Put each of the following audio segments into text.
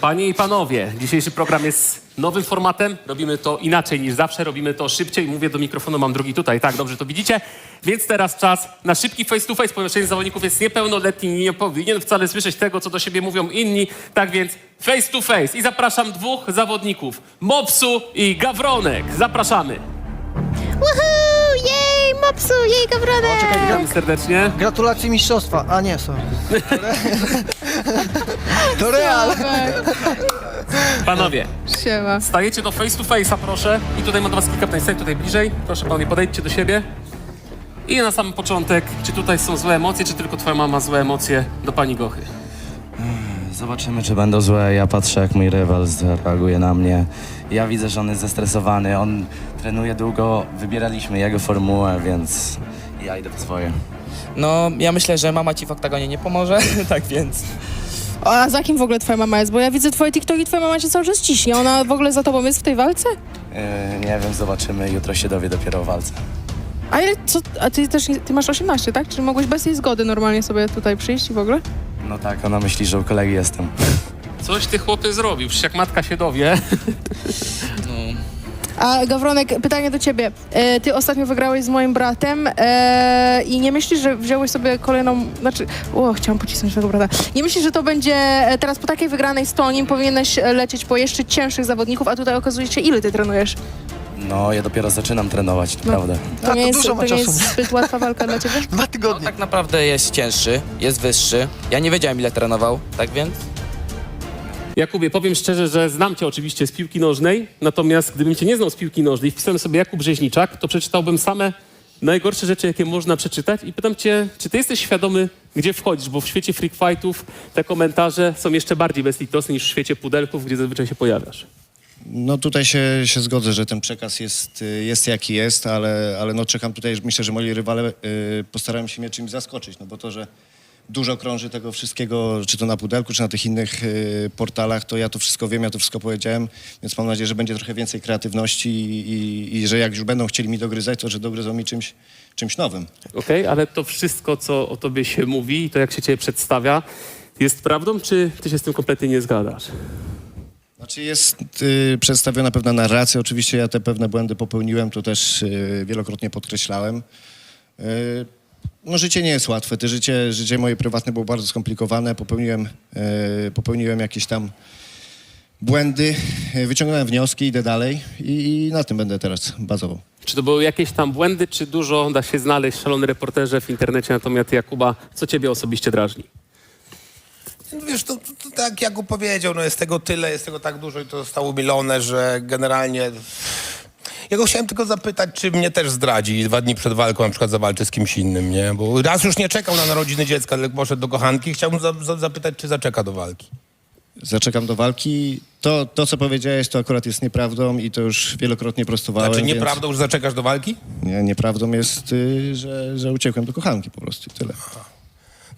Panie i panowie, dzisiejszy program jest nowym formatem. Robimy to inaczej niż zawsze, robimy to szybciej. Mówię do mikrofonu, mam drugi tutaj, tak, dobrze to widzicie. Więc teraz czas na szybki face to face, ponieważ jeden z zawodników jest niepełnoletni i nie powinien wcale słyszeć tego, co do siebie mówią inni. Tak więc face to face. I zapraszam dwóch zawodników, Mopsu i Gawronek. Zapraszamy. Woohoo! Jej, mopsu, jej gawronek! Witamy serdecznie. Gratulacje mistrzostwa. A nie, sorry. To real. Panowie, Siema. stajecie do face to face'a, proszę. I tutaj mam do was kilka pytań. Stań tutaj bliżej. Proszę panowie, podejdźcie do siebie. I na sam początek, czy tutaj są złe emocje, czy tylko twoja mama złe emocje do pani Gochy? Zobaczymy, czy będą złe. Ja patrzę, jak mój rywal zareaguje na mnie. Ja widzę, że on jest zestresowany. On trenuje długo. Wybieraliśmy jego formułę, więc ja idę w swoje. No, ja myślę, że mama ci w oktagonie nie pomoże, tak więc... A za kim w ogóle twoja mama jest? Bo ja widzę twoje TikToki, twoja mama cię cały czas ciśnie. Ona w ogóle za tobą jest w tej walce? Yy, nie wiem, zobaczymy. Jutro się dowie dopiero o walce. A ile, co, a ty też, nie- ty masz 18, tak? Czyli mogłeś bez jej zgody normalnie sobie tutaj przyjść i w ogóle? No tak, ona myśli, że u kolegi jestem. Coś ty chłopy zrobił, przecież jak matka się dowie. A Gawronek, pytanie do ciebie. E, ty ostatnio wygrałeś z moim bratem e, i nie myślisz, że wziąłeś sobie kolejną, znaczy, o, chciałam pocisnąć tego brata. Nie myślisz, że to będzie e, teraz po takiej wygranej z Tonim powinieneś e, lecieć po jeszcze cięższych zawodników, a tutaj okazuje się, ile ty trenujesz? No, ja dopiero zaczynam trenować, naprawdę. To A, nie to jest, dużo to ma nie czasu. jest zbyt łatwa walka dla ciebie? Dwa tygodnie. Tak naprawdę jest cięższy, jest wyższy. Ja nie wiedziałem, ile trenował, tak więc... Jakubie, powiem szczerze, że znam cię oczywiście z piłki nożnej, natomiast gdybym cię nie znał z piłki nożnej i wpisałem sobie Jakub Rzeźniczak, to przeczytałbym same najgorsze rzeczy, jakie można przeczytać i pytam cię, czy ty jesteś świadomy, gdzie wchodzisz, bo w świecie freak fightów te komentarze są jeszcze bardziej bezlitosne niż w świecie pudelków, gdzie zazwyczaj się pojawiasz. No tutaj się, się zgodzę, że ten przekaz jest, jest jaki jest, ale, ale no czekam tutaj, myślę, że moi rywale y, postarają się mnie czymś zaskoczyć, no bo to, że dużo krąży tego wszystkiego, czy to na Pudelku, czy na tych innych y, portalach, to ja to wszystko wiem, ja to wszystko powiedziałem, więc mam nadzieję, że będzie trochę więcej kreatywności i, i, i że jak już będą chcieli mi dogryzać, to że dogryzą mi czymś, czymś nowym. Okej, ale to wszystko, co o tobie się mówi i to, jak się ciebie przedstawia, jest prawdą, czy ty się z tym kompletnie nie zgadzasz? Znaczy jest y, przedstawiona pewna narracja. Oczywiście ja te pewne błędy popełniłem, to też y, wielokrotnie podkreślałem. Y, no życie nie jest łatwe. To życie, życie moje prywatne było bardzo skomplikowane. Popełniłem, y, popełniłem jakieś tam błędy, y, wyciągnąłem wnioski, idę dalej i, i na tym będę teraz bazował. Czy to były jakieś tam błędy, czy dużo da się znaleźć szalony reporterze w internecie na temat Jakuba? Co ciebie osobiście drażni? No Wiesz, to, to, to tak jak powiedział, no jest tego tyle, jest tego tak dużo i to zostało milone, że generalnie... Ja go chciałem tylko zapytać, czy mnie też zdradzi i dwa dni przed walką na przykład zawalczy z kimś innym, nie? Bo raz już nie czekał na narodziny dziecka, tylko poszedł do kochanki. Chciałbym za, za, zapytać, czy zaczeka do walki. Zaczekam do walki. To, to, co powiedziałeś, to akurat jest nieprawdą i to już wielokrotnie prostowałem. Znaczy nieprawdą, że zaczekasz do walki? Nie, nieprawdą jest, y, że, że uciekłem do kochanki po prostu i tyle.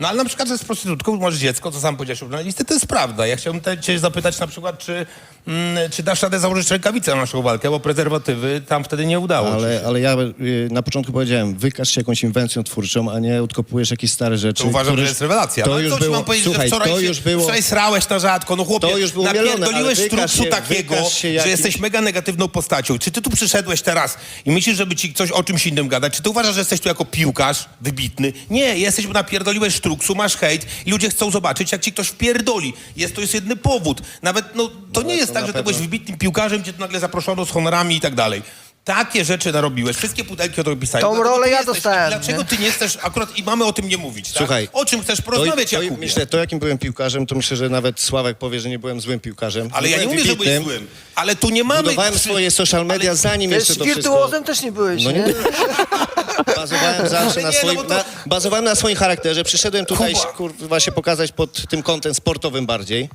No ale na przykład, że z prostytutką masz dziecko, to sam powiedziałeś na listy, to jest prawda. Ja chciałbym te, cię zapytać na przykład, czy, mm, czy dasz radę założyć rękawice na naszą walkę, bo prezerwatywy tam wtedy nie udało Ale, ale ja y, na początku powiedziałem, wykaż się jakąś inwencją twórczą, a nie odkopujesz jakieś stare rzeczy. To uważam, które- że jest rewelacja. To no, już co ci było, mam powiedzieć, słuchaj, że wczoraj, to się, już było, wczoraj srałeś na rzadko, no chłopie, To już było mielone, napierdoliłeś ale wykaż się- takiego, wykaż się że jakiś- jesteś mega negatywną postacią. Czy ty tu przyszedłeś teraz i myślisz, żeby ci coś o czymś innym gadać? Czy ty uważasz, że jesteś tu jako piłkarz wybitny? Nie, jesteś, bo napierdoliłeś sztruksu, masz hejt i ludzie chcą zobaczyć, jak ci ktoś wpierdoli. Jest to jest jedyny powód. Nawet, no, to nie jest to tak, że ty pewno. byłeś wybitnym piłkarzem, gdzie tu nagle zaproszono z honorami i tak dalej. Takie rzeczy narobiłeś, wszystkie pudelki o to pisali. Tą Dlatego rolę ty ja jesteś- dostałem, Dlaczego nie? ty nie chcesz akurat i mamy o tym nie mówić, tak? Słuchaj, O czym chcesz porozmawiać, to, Jakubie? myślę, to jakim byłem piłkarzem, to myślę, że nawet Sławek powie, że nie byłem złym piłkarzem. Ale ja nie byłem mówię, że byłeś wybitnym. złym. Ale tu nie mamy... Budowałem swoje social media ale- zanim Wiesz, jeszcze to wszystko... wirtuozem też nie byłeś, No nie? nie. Bazowałem zawsze Ale na swoim, no to- na, bazowałem na swoim charakterze. Przyszedłem tutaj Kuba. kurwa się pokazać pod tym kątem sportowym bardziej.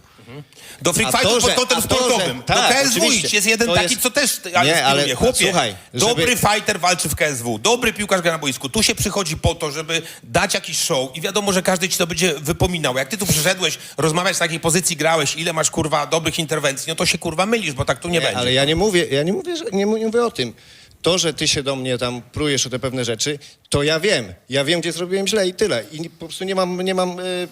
Do free A fightu to, pod że- kątem a to, sportowym. tak, do KSW oczywiście. idź. Jest jeden To taki, jest- co też Nie, nie, ale- ale chłopie, słuchaj, żeby- dobry fighter walczy w KSW. Dobry piłkarz gra na boisku. Tu się przychodzi po to, żeby dać jakiś show i wiadomo, że każdy ci to będzie wypominał. Jak ty tu przyszedłeś, rozmawiać z takiej pozycji grałeś, ile masz kurwa dobrych interwencji, no to się kurwa mylisz, bo tak tu nie, Nie, będzie. ale ja nie mówię, ja nie mówię, że, nie, mu- nie mówię o tym. To, że ty się do mnie tam prujesz o te pewne rzeczy, to ja wiem. Ja wiem, gdzie zrobiłem źle i tyle. I po prostu nie mam, nie mam y,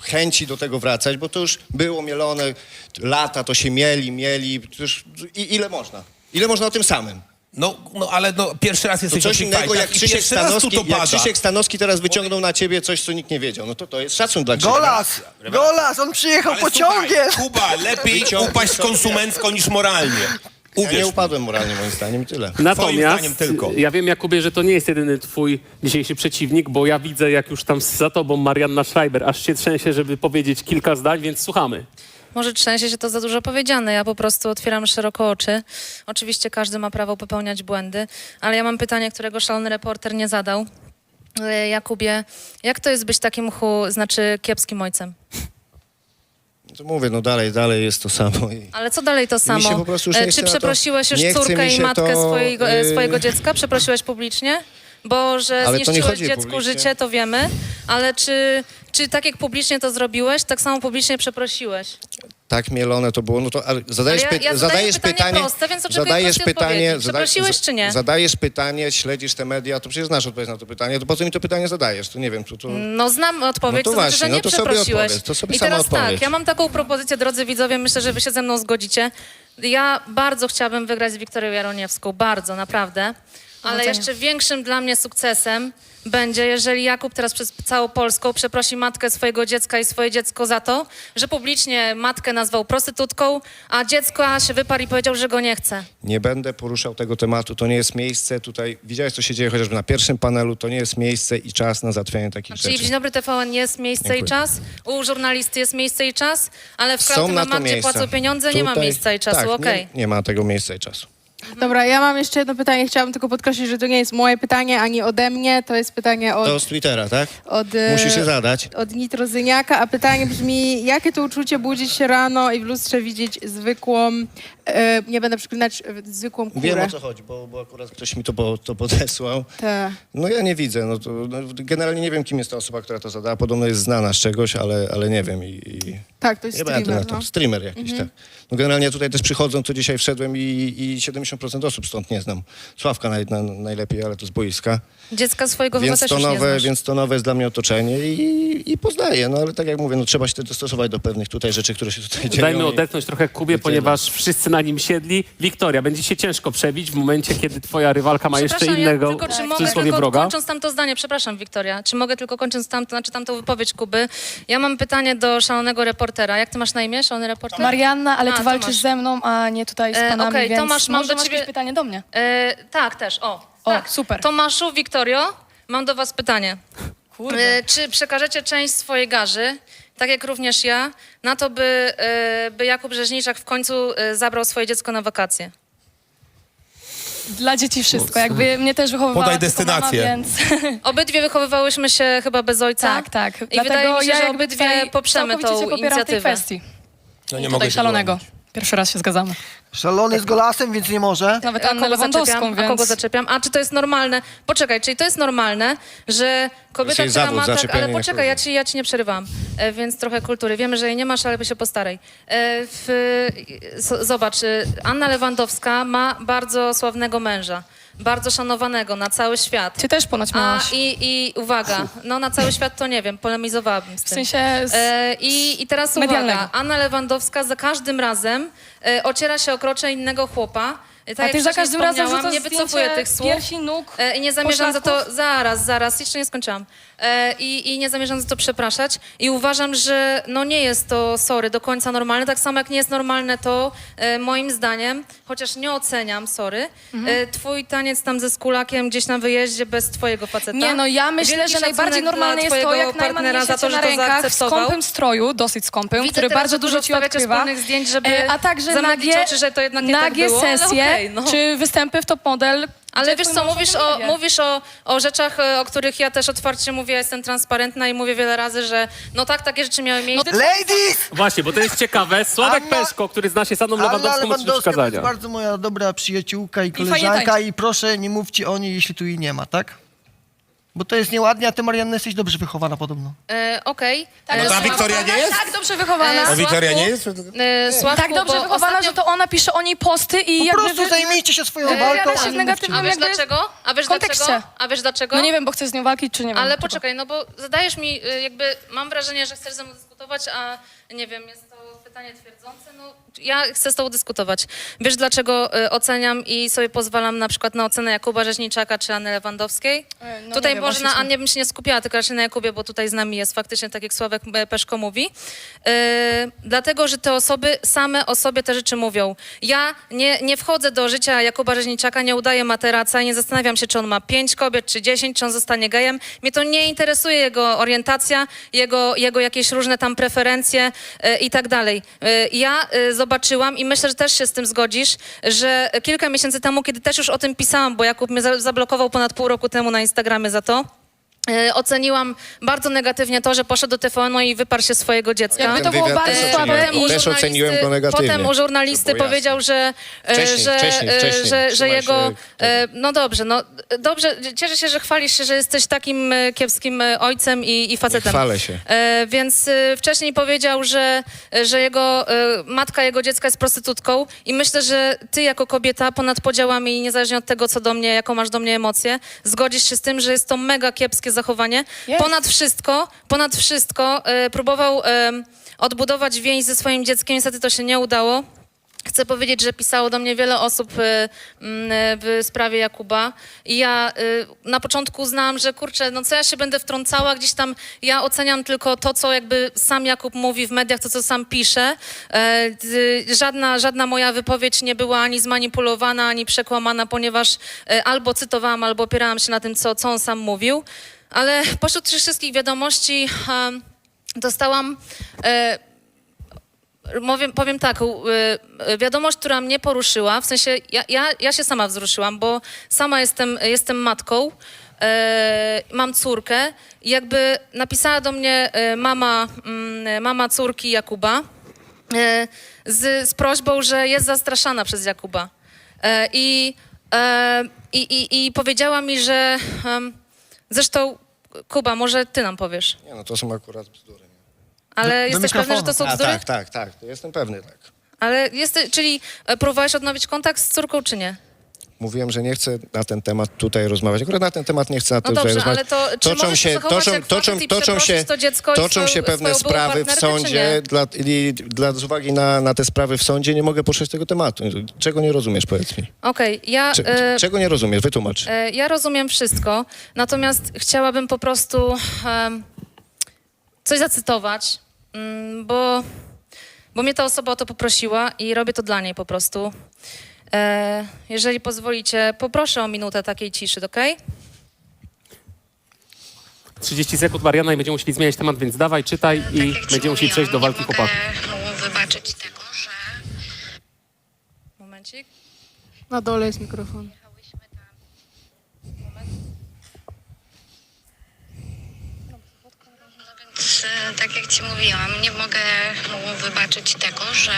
chęci do tego wracać, bo to już było mielone, lata to się mieli, mieli, to już, i ile można? Ile można o tym samym? No, no ale no, pierwszy raz jesteś coś innego, jak Krzysiek, tu Stanowski, to jak pada. Krzysiek Stanowski teraz wyciągnął na ciebie coś, co nikt nie wiedział. No to to jest szacun dla Krzysia. Golas! Golas! On przyjechał Ale pociągiem! Słuchaj, Kuba, lepiej upaść konsumencko niż moralnie. Ja nie Uwierz upadłem moralnie moim zdaniem tyle. Natomiast zdaniem tylko. ja wiem, Jakubie, że to nie jest jedyny twój dzisiejszy przeciwnik, bo ja widzę, jak już tam za tobą Marianna Schreiber aż się trzęsie, żeby powiedzieć kilka zdań, więc słuchamy. Może trzęsie się to za dużo powiedziane. Ja po prostu otwieram szeroko oczy. Oczywiście każdy ma prawo popełniać błędy, ale ja mam pytanie, którego szalony reporter nie zadał. E, Jakubie, jak to jest być takim hu, znaczy kiepskim ojcem? To mówię, no dalej, dalej jest to samo. I... Ale co dalej to samo? się po prostu już E, nie Czy chce na to- przeprosiłeś już córkę i się matkę to, swojego, e, yy, swojego dziecka? Przeprosiłeś publicznie? Bo że Ale to nie zniszczyłeś chodzi dziecku publicznie. życie, to wiemy, ale czy, czy tak jak publicznie to zrobiłeś, tak samo publicznie przeprosiłeś? Tak mielone to było, no to ale zadajesz, ja- ja zadajesz pytanie proste, więc zadajesz pytanie. Przeprosiłeś czy nie? Zadajesz pytanie, śledzisz te media, to przecież znasz odpowiedź na to pytanie, to po co mi to pytanie zadajesz? To nie wiem, to, to... No znam odpowiedź, No to to, znaczy, właśnie, że no nie to sobie przeprosiłeś. odpowiedz, to sobie I teraz tak, odpowiedz. ja mam taką propozycję, drodzy widzowie, myślę, że wy się ze mną zgodzicie. Ja bardzo chciałabym wygrać z Wiktorią Jaroniewską, bardzo, naprawdę. Ale jeszcze większym dla mnie sukcesem będzie, jeżeli Jakub teraz przez całą Polską przeprosi matkę swojego dziecka i swoje dziecko za to, że publicznie matkę nazwał prostytutką, a dziecko się wyparł i powiedział, że go nie chce. Nie będę poruszał tego tematu, to nie jest miejsce tutaj, widziałeś co się dzieje chociażby na pierwszym panelu, to nie jest miejsce i czas na załatwianie takich Czyli rzeczy. Dzień Dobry TVN jest miejsce Dziękuję. i czas, u żurnalisty jest miejsce i czas, ale w Są na to Mama, gdzie miejsca. płacą pieniądze, nie ma Tutaj- miejsca i czasu, tak, okej. nie, nie ma tego miejsca i czasu. Dobra, ja mam jeszcze jedno pytanie. Chciałabym tylko podkreślić, że to nie jest moje pytanie, ani ode mnie. To jest pytanie od... To z Twittera, tak? od e, Musisz je zadać. Od Nitrozyniaka, a pytanie brzmi, jakie to uczucie budzić się rano i w lustrze widzieć zwykłą, e, nie będę przeklinać, e, zwykłą kurę. Wiem o co chodzi, bo, bo akurat ktoś mi to, po, to podesłał. Te. No ja nie widzę, no to, no, generalnie nie wiem, kim jest ta osoba, która to zadała. Podobno jest znana z czegoś, ale, ale nie wiem i, i Tak, to jest nie będę streamer. na to. No. Streamer jakiś, tak. No generalnie tutaj też przychodzą, to dzisiaj wszedłem i, i 70% osób stąd nie znam. Sławka naj, na, najlepiej, ale to z boiska. Dziecka swojego chyba Więc też to, nowe, znasz. więc to nowe jest dla mnie otoczenie i, i poznaję. No ale tak jak mówię, no trzeba się dostosować do pewnych tutaj rzeczy, które się tutaj dzieją. Dajmy odetchnąć trochę Kubie, tyle. ponieważ wszyscy na nim siedli. Wiktoria, będzie się ciężko przebić w momencie, kiedy twoja rywalka ma jeszcze innego, ja tylko, czy w mogę cudzysłowie, tylko wroga. kończąc tamto zdanie, przepraszam Wiktoria, czy mogę tylko kończąc tamto, znaczy tamtą wypowiedź Kuby, ja mam pytanie do szalonego reportera. Jak ty masz na imię, szalony reporter? Marianna, ale A, ty walczysz Tomasz. ze mną, a nie tutaj z E, panami, okej, więc Tomasz, mam może do masz ciebie- jakieś pytanie do mnie. E, tak, też, o. O, tak. super. Tomaszu, Wiktorio, mam do was pytanie. Kurde. E, czy przekażecie część swojej garzy, tak jak również ja, na to, by, e, by Jakub Rzeźniczak w końcu e, zabrał swoje dziecko na wakacje? Dla dzieci wszystko. Jakby mnie też wychowywała Podaj tylko destynację. Mama, więc... Obydwie wychowywałyśmy się chyba bez ojca. tak, tak. I wydaje mi się, że jakby obydwie tutaj poprzemy tą cię popieram w tej inicjatywę. kwestii. No nie tutaj mogę się szalonego. Pierwszy raz się zgadzamy. Szalony z Golasem, więc nie może. Nawet A Annę kogo Lewandowską, zaczepiam? więc... A kogo zaczepiam? A czy to jest normalne? Poczekaj, czyli to jest normalne, że kobieta, która zawód, ma tak... Ale poczekaj, ja ci, ja ci nie przerywam, e, więc trochę kultury. Wiemy, że jej nie masz, ale by się postaraj. E, w, z, zobacz, e, Anna Lewandowska ma bardzo sławnego męża, bardzo szanowanego na cały świat. Ty też ponoć A miałaś. i, i uwaga, no na cały świat to nie wiem, polemizowałabym z W tym. sensie... Z... E, i, I teraz medialnego. uwaga, Anna Lewandowska za każdym razem e, ociera się o krocze innego chłopa. E, Tak a jak ty za wcześniej każdym razem wspomniałam, rzucasz nie wycofuję zdjęcie tych słów. piersi, nóg, E, I nie zamierzam za to, zaraz, zaraz, jeszcze nie skończyłam. E, i, I nie zamierzam za to przepraszać. I uważam, że no nie jest to, sorry, do końca normalne. Tak samo jak nie jest normalne to, e, moim zdaniem, chociaż nie oceniam, sorry, Mhm. e, twój taniec tam ze skulakiem gdzieś na wyjeździe bez twojego faceta. Nie, no ja myślę, Wielki że najbardziej normalne jest to, jak Najman za to, na to rękach w zaakceptował. skąpym stroju, dosyć skąpym, Widzę który bardzo dużo ci odkrywa. zdjęć, żeby A także nagie, oczy, że to jednak nie tak nagie było, ale sesje, okej, no. czy występy w top model. Ale wiesz co, mówisz, o mówisz o, o rzeczach, e, o których ja też otwarcie mówię, ja jestem transparentna i mówię wiele razy, że no tak, takie rzeczy miały miejsce. Ladies! Właśnie, bo to jest ciekawe. Sławek Anna- Peszko, który zna się z Anną Anna Lewandowską, ma trzy Lewandowska to przykazania. jest bardzo moja dobra przyjaciółka i fajnie koleżanka tańczy. i proszę nie mówcie o niej, jeśli tu jej nie ma, tak? Bo to jest nieładnie, a ty, Marianna, jesteś dobrze wychowana podobno. E, Okej. Tak, E, No to a Sławku- Wiktoria nie jest? Tak dobrze wychowana. A Wiktoria nie jest? E, Sławku, tak dobrze bo wychowana, ostatnio- że to ona pisze o niej posty i Po jakby... prostu wy- zajmijcie się swoją walką. się w nie negatywnym A wiesz jakby... dlaczego? A wiesz kontekście. dlaczego? A wiesz dlaczego? No nie wiem, bo chcesz z nią walczyć, czy nie wiem. Ale poczekaj, no bo zadajesz mi, y, jakby mam wrażenie, że chcesz ze mną dyskutować, a nie wiem, jest pytanie twierdzące. No, ja chcę z tobą dyskutować. Wiesz, dlaczego y, oceniam i sobie pozwalam na przykład na ocenę Jakuba Rzeźniczaka czy Anny Lewandowskiej? E, no tutaj nie wiem, może na właśnie- Annie bym się nie skupiała, tylko raczej na Jakubie, bo tutaj z nami jest faktycznie, tak jak Sławek e, Peszko mówi. Y, dlatego, że te osoby same o sobie te rzeczy mówią. Ja nie, nie wchodzę do życia Jakuba Rzeźniczaka, nie udaję materaca, nie zastanawiam się, czy on ma pięć kobiet, czy dziesięć, czy on zostanie gejem. Mnie to nie interesuje jego orientacja, jego, jego jakieś różne tam preferencje e, i tak dalej. E, ja e, zobaczyłam i myślę, że też się z tym zgodzisz, że kilka miesięcy temu, kiedy też już o tym pisałam, bo Jakub mnie za- zablokował ponad pół roku temu na Instagramie za to, oceniłam bardzo negatywnie to, że poszedł do TVN-u i wyparł się swojego dziecka. Jakby to było bardzo też słabe oceniłem. i... Też żurnalisty- oceniłem go negatywnie, Potem u żurnalisty powiedział, że, e, Wcześniej, że, wcześniej, e, wcześniej. że, że Trzymaj jego... się e, No dobrze, no dobrze, cieszę się, że chwalisz się, że jesteś takim e, kiepskim e, ojcem i, i facetem. chwalę się. E, więc e, wcześniej powiedział, że, że jego e, matka jego dziecka jest prostytutką i myślę, że ty jako kobieta ponad podziałami i niezależnie od tego, co do mnie, jaką masz do mnie emocje, zgodzisz się z tym, że jest to mega kiepskie zachowanie. Jest. Ponad wszystko, ponad wszystko e, próbował e, odbudować więź ze swoim dzieckiem, niestety to się nie udało. Chcę powiedzieć, że pisało do mnie wiele osób mm, y, w sprawie Jakuba i ja y, na początku uznałam, że kurczę, no co ja się będę wtrącała, gdzieś tam ja oceniam tylko to, co jakby sam Jakub mówi w mediach, to, co sam pisze. E, żadna, żadna moja wypowiedź nie była ani zmanipulowana, ani przekłamana, ponieważ e, albo cytowałam, albo opierałam się na tym, co, co on sam mówił. Ale pośród tych wszystkich wiadomości dostałam... E, Powiem, powiem tak, y, wiadomość, która mnie poruszyła, w sensie ja, ja, ja się sama wzruszyłam, bo sama jestem, jestem matką, e, mam córkę i jakby napisała do mnie e, mama, mm, mama córki Jakuba e, z, z prośbą, że jest zastraszana przez Jakuba. E, i, e, i, i, I powiedziała mi, że zresztą Kuba, może ty nam powiesz, Nie, no to są akurat bzdury. nie? ale do jesteś pewny, że to są A, bzdury? tak, tak, tak, to jestem pewny, tak. Ale jest, czyli e, próbowałeś odnowić kontakt z córką, czy nie? Mówiłem, że nie chcę na ten temat tutaj rozmawiać. Akurat na ten temat nie chcę na No dobrze, rozmawiać. ale to czy toczą się, toczą, toczą, toczą się, to dziecko toczą się pewne sprawy w sądzie. Dla, i, dla, z uwagi na, na te sprawy w sądzie nie mogę poruszać tego tematu. Czego nie rozumiesz, powiedz mi? Okej, ja, Cze, e, czego nie rozumiesz? Wytłumacz. e, ja rozumiem wszystko, natomiast chciałabym po prostu em, coś zacytować, mm, bo, bo mnie ta osoba o to poprosiła i robię to dla niej po prostu. E, jeżeli pozwolicie, poproszę o minutę takiej ciszy, okej? 30 sekund, Mariana, i będziemy musieli zmieniać temat, więc dawaj, czytaj i Tak będziemy musieli przejść do walki nie chłopaków. wybaczyć tego, że Momencik. Na dole jest mikrofon. jechałyśmy tam. No więc, e, tak jak ci mówiłam, nie mogę mu wybaczyć tego, że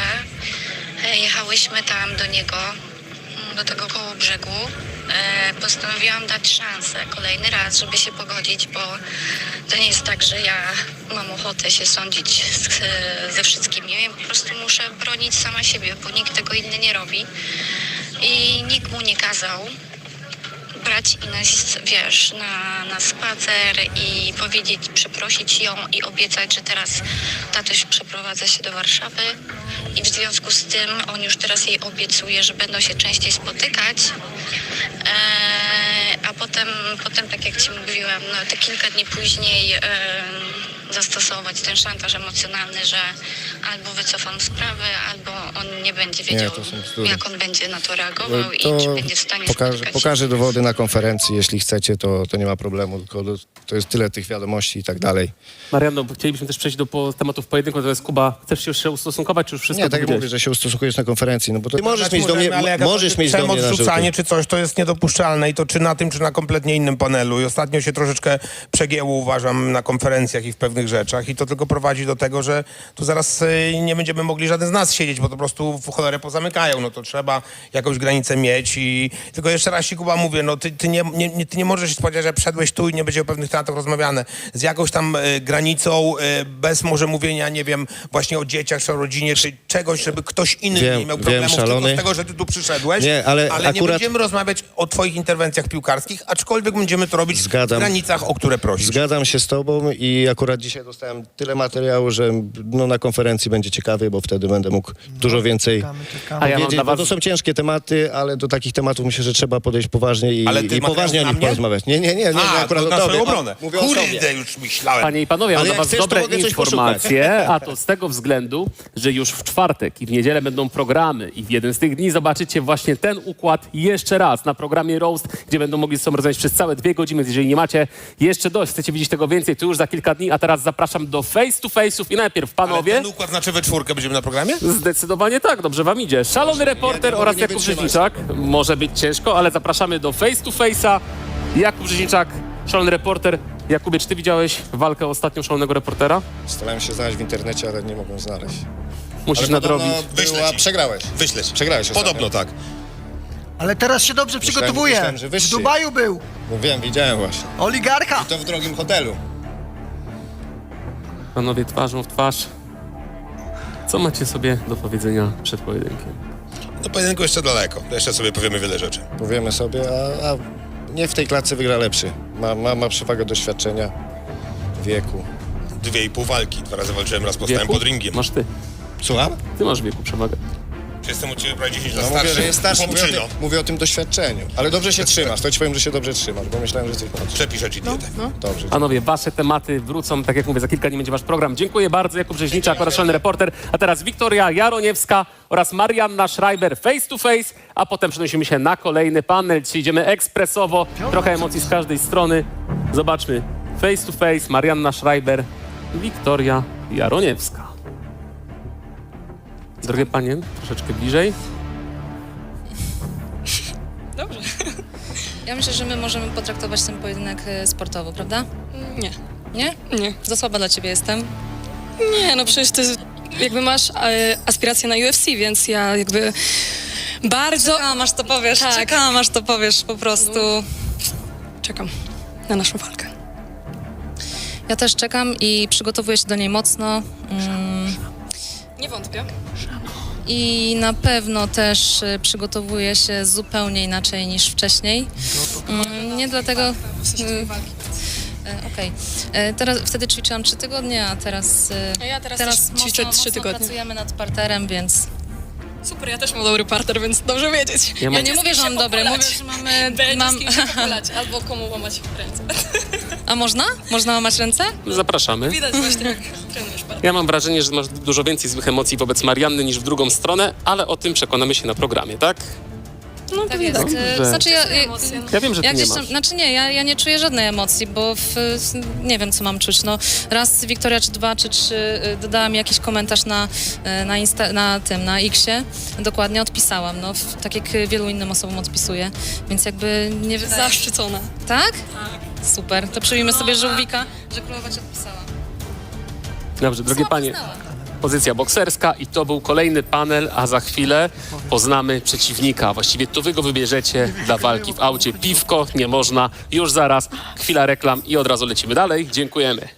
jechałyśmy tam do niego, mm, do tego koło brzegu. E, Postanowiłam dać szansę kolejny raz, żeby się pogodzić, bo to nie jest tak, że ja mam ochotę się sądzić z, ze wszystkimi. Ja po prostu muszę bronić sama siebie, bo nikt tego inny nie robi. I nikt mu nie kazał brać Ines, wiesz, na, na spacer i powiedzieć, przeprosić ją i obiecać, że teraz tatuś przeprowadza się do Warszawy i w związku z tym on już teraz jej obiecuje, że będą się częściej spotykać. Eee, a potem, potem, tak jak ci mówiłam, no, te kilka dni później zastosować ten szantaż emocjonalny, że albo wycofam sprawę, albo on nie będzie wiedział, bzdury. jak on będzie na to reagował i To czy będzie w stanie pokażę, pokażę dowody na konferencji, jeśli chcecie, to, to nie ma problemu, tylko to- jest tyle tych wiadomości i tak dalej. Mariano, bo chcielibyśmy też przejść do po, tematów pojedynku, natomiast Kuba, chcesz się już ustosunkować, czy już wszystko Nie, tak mówię, że się ustosunkujesz na konferencji, no bo to ty możesz Tak mieć do mnie, ale jak możesz mieć do mnie na rzucanie czy coś, to jest niedopuszczalne i to czy na tym, czy na kompletnie innym panelu. I ostatnio się troszeczkę przegięło, uważam, na konferencjach i w pewnych różnych rzeczach i to tylko prowadzi do tego, że tu zaraz y, nie będziemy mogli żaden z nas siedzieć, bo to po prostu w cholerę pozamykają. No to trzeba jakąś granicę mieć i tylko jeszcze raz ci Kuba mówię, no ty, ty, nie, nie, nie, ty nie możesz się spodziewać, że wszedłeś tu i nie będzie o pewnych tematach rozmawiane. Z jakąś tam y, granicą, y, bez może mówienia, nie wiem, właśnie o dzieciach czy o rodzinie, czy czegoś, żeby ktoś inny Wiem, nie miał wiem, problemów tylko szalony. z tego, że ty tu przyszedłeś. Nie, ale nie akurat- będziemy rozmawiać o twoich interwencjach piłkarskich, aczkolwiek będziemy to robić Zgadzam. w granicach, o które prosisz. Zgadzam się z tobą i akurat dzisiaj dostałem tyle materiału, że no, na konferencji będzie ciekawiej, bo wtedy będę mógł dużo więcej Czekamy, czekamy. A ja mam wiedzieć, dla bo was... to są ciężkie tematy, ale do takich tematów myślę, że trzeba podejść poważnie i, Ale ty i poważnie o na nich mnie? porozmawiać. Nie, nie, nie, nie, nie A, akurat to o na tobie. swoją obronę. Mówię o sobie. Kurde, już myślałem. Panie i panowie, mam Ale dla jak was chcesz, to dobre mogę coś informacje, a to z tego względu, że już w czwartek i w niedzielę będą programy i w jeden z tych dni zobaczycie właśnie ten układ jeszcze raz na programie Roast, gdzie będą mogli ze sobą rozmawiać przez całe dwie godziny, więc jeżeli nie macie jeszcze dość, chcecie widzieć tego więcej, to już za kilka dni, a teraz zapraszam do face to face'ów i najpierw Ale panowie... ten układ znaczy we czwórkę będziemy na programie? Zdecydowanie tak, dobrze wam idzie. Szalony reporter oraz Jakub. Brzeźniczak. Może być ciężko, ale zapraszamy do face to face'a. Jakub Brzeźniczak, szalony reporter. Jakubie, czy ty widziałeś walkę ostatnią szalonego reportera? Starałem się znaleźć w internecie, ale nie mogłem znaleźć. Musisz nadrobić. Wyślę była, ci. przegrałeś. Wyślę ci. Przegrałeś ostatnio. Podobno tak. Ale teraz się dobrze przygotowuje. myślałem, że w. Dubaju był. No wiem, widziałem właśnie. Oligarcha. To w drogim hotelu. Panowie, twarzą w twarz. Co macie sobie do powiedzenia przed pojedynkiem? Do pojedynku jeszcze daleko. Jeszcze sobie powiemy wiele rzeczy. Powiemy sobie, a, a nie w tej klatce wygra lepszy. Ma, ma, ma przewagę doświadczenia, wieku. Dwie i pół walki. Dwa razy walczyłem, raz postałem Wieku? pod ringiem. Masz ty. Słucham? Ty masz wieku przewagę. Jestem u ciebie prawie 10 No lat mówię, starszy. że jest starszy, mówię o, Chłopczyno. tym, mówię o tym doświadczeniu. Ale dobrze się trzymasz, to ci powiem, że się dobrze trzymasz, bo myślałem, że jesteś młodszy. Przepiszę ci dietę. Dobrze. Panowie, wasze tematy wrócą, tak jak mówię, za kilka dni będzie wasz program. Dziękuję bardzo, Jakub Brzeźniczak oraz reporter. A teraz Wiktoria Jaroniewska oraz Marianna Schreiber face to face, a potem przenosimy się na kolejny panel. Dzisiaj idziemy ekspresowo, trochę emocji z każdej strony. Zobaczmy, face to face, Marianna Schreiber, Wiktoria Jaroniewska. Drogie panie, troszeczkę bliżej. Dobrze. Ja myślę, że my możemy potraktować ten pojedynek e, sportowo, prawda? Nie. Nie? Nie. Za słaba dla ciebie jestem. Nie, no przecież ty jakby masz e, aspiracje na UFC, więc ja jakby bardzo Czekałam, aż to powiesz. Tak. Czekałam, aż to powiesz po prostu. czekam na naszą walkę. Ja też czekam i przygotowuję się do niej mocno. Mm, Nie wątpię. I na pewno też y, przygotowuję się zupełnie inaczej niż wcześniej. Mm, Nie dlatego. y, e, Okej. E, Teraz wtedy ćwiczyłam trzy tygodnie, a teraz. y, A ja teraz ćwiczę mocno, trzy mocno tygodnie. pracujemy nad parterem, więc. Super, ja też mam dobry partner, więc dobrze wiedzieć. Ja Ja nie mówię, że mam dobry, mówię, że mamy. Będzie Mam, albo komu łamać ręce. A można? Można łamać ręce? Zapraszamy. Widać właśnie. Ja mam wrażenie, że masz dużo więcej złych emocji wobec Marianny niż w drugą stronę, ale o tym przekonamy się na programie, tak? No Tak to jest. widać. E, Dobrze. Znaczy ja, ja, wiem, że ty Ja nie gdzieś masz. tam, znaczy nie, ja, ja nie czuję żadnej emocji, bo w, nie wiem, co mam czuć. No, raz Wiktoria, czy dwa, czy trzy y, dodała mi jakiś komentarz na, y, na, Insta, na tym, na Xie. Dokładnie odpisałam, no, w, tak jak wielu innym osobom odpisuję. Więc jakby nie wydaje... Zaszczycona. Tak? Tak. Super. To przyjmijmy sobie żółwika, że królowa cię odpisała. Dobrze, drogie Sama panie, przyznała. pozycja bokserska i to był kolejny panel, a za chwilę poznamy przeciwnika. Właściwie to wy go wybierzecie dla walki w aucie. Piwko nie można, już zaraz, chwila reklam i od razu lecimy dalej. Dziękujemy.